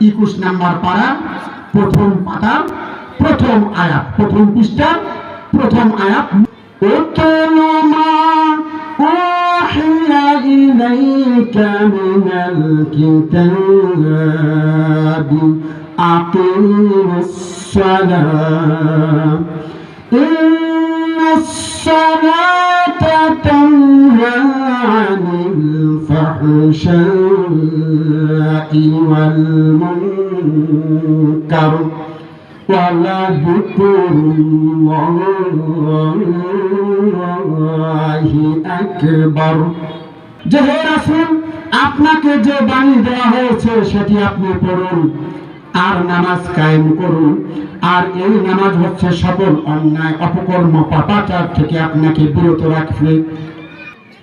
একুশ নাম্বার পাড়া প্রথম পাতা প্রথম আয়াত প্রথম পৃষ্ঠা প্রথম আয়াত উতল মা উহিয়া ইলাইকা মিনাল কিতাবি আকিমিস সালাহ إن الصلاة تنهى عن الفحشاء والمنكر ولذكر الله أكبر যে হে রাসূল আপনাকে যে বাণী দেওয়া হয়েছে সেটি আপনি পড়ুন আর নামাজ কায়েম করুন আর এই নামাজ হচ্ছে সকল অন্যায় অপকর্ম পাপাচার থেকে আপনাকে বিরত রাখবে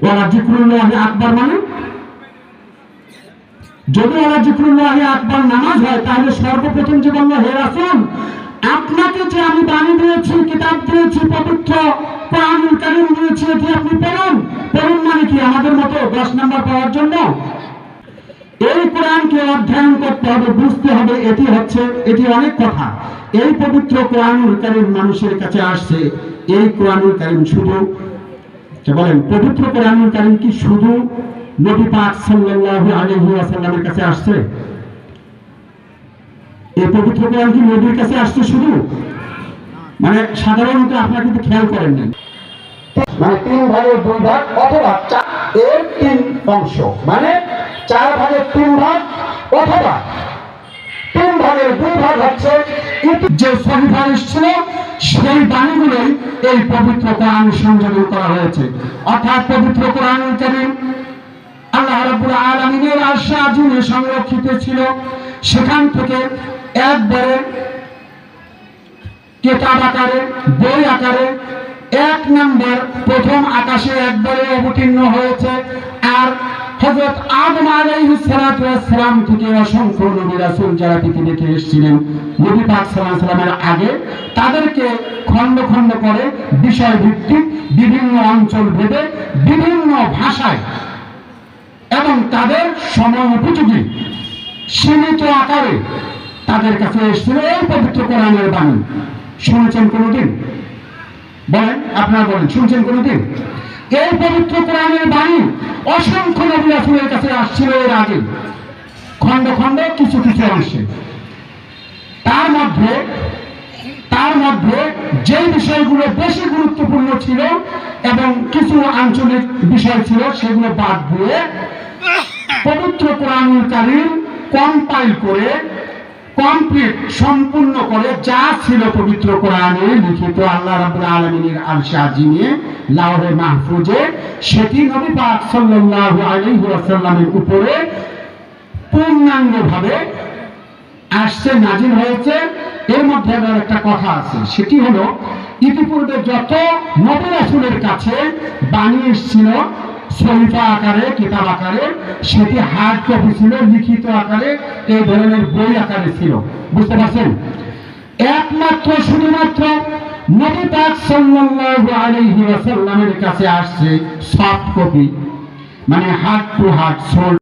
ওরা জিক্রুল্লাহ আকবার মানে যদি ওরা জিক্রুল্লাহ আকবার নামাজ হয়, তাহলে সর্বপ্রথম যে বলল, হে রাসূল, আপনাকে যে আমি বাণী দিয়েছি, কিতাব দিয়েছি, পবিত্র কোরআনুল কারীম দিয়েছি, এটি আপনি পড়ুন। পড়ুন মানে কি? আমাদের মতো দশ নাম্বার পাওয়ার জন্য? এই কোরআনকে অধ্যয়ন করতে হবে, বুঝতে হবে, এটি হচ্ছে, এটি অনেক কথা। এই পবিত্র কোরআনুল কারীম মানুষের কাছে আসছে, এই কোরআনুল কারীম শুধু বলেন, পবিত্র কোরআনুল কারীম কি শুধু নবী পাক সাল্লাল্লাহু আলাইহি ওয়াসাল্লামের কাছে আসছে। এই পবিত্র কোরআন কি নবীর কাছে আসছে শুধু? মানে সাধারণত আপনারা কিন্তু খেয়াল করেন না মানে তিন ভাগের দুই ভাগ অথবা এর তিন অংশ। মানে চার ভাগের তিন ভাগ অথবা তিন ভাগের দুই ভাগ হচ্ছে যে সহিফা ছিল সেই বাণীগুলোই এই পবিত্র কোরআন সংযোজন করা হয়েছে। অর্থাৎ পবিত্র কোরআন কারীম রাব্বুল আলামিনের আরশে সংরক্ষিত ছিল। সেখান থেকে একবারে কেতাব আকারে, বই আকারে, এক নম্বর প্রথম আকাশে একবারে অবতীর্ণ হয়েছে। আর সালাম থেকে অসংখ্য নবী রাসূল যারা পৃথিবীতে এসেছিলেন, নবী পাক আগে, তাদেরকে খণ্ড খণ্ড করে বিষয় ভিত্তিক বিভিন্ন অঞ্চল ভেদে বিভিন্ন ভাষায় সময় উপযোগী, সীমিত আকারে তাদের কাছে এসেছিল এই পবিত্র কোরআনের বাণী। শুনেছেন কোনোদিন? বলেন, আপনারা বলেন, শুনছেন কোনোদিন? এই পবিত্র কোরআনের বাণী অসংখ্য নবী রাসূলের কাছে আসছিল এর আগে। খণ্ড খণ্ড কিছু কিছু অংশে। তার মধ্যে তার মধ্যে যে বিষয়গুলো বেশি গুরুত্বপূর্ণ ছিল এবং কিছু আঞ্চলিক বিষয় ছিল, সেগুলো বাদ দিয়ে পবিত্র কোরআনুল কারীম কম্পাইল করে কমপ্লিট সম্পূর্ণ করে যা ছিল পবিত্র কোরআনে লিখিত আল্লাহ রাব্বুল আলামিনের আরশে আজিমে লাওহে মাহফুজে, সেটি নবী পাক সাল্লাল্লাহু আলাইহি ওয়াসাল্লামের উপরে পূর্ণাঙ্গভাবে আসছে নাজির হয়েছে। এর মধ্যে আবার একটা কথা আছে, সেটি হলো, ইতিপূর্বে যত নবী রাসূলের কাছে বাণী এসেছিল সহিফা আকারে, কিতাব আকারে, সেটি হার্ড কপি ছিল, লিখিত আকারে, এই ধরনের বই আকারে ছিল। বুঝতে পারছেন? একমাত্র, শুধুমাত্র নবী পাক সাল্লাল্লাহু আলাইহি ওয়াসাল্লামের কাছে আসছে সফট কপি মানে হার্ড টু হার্ড সোল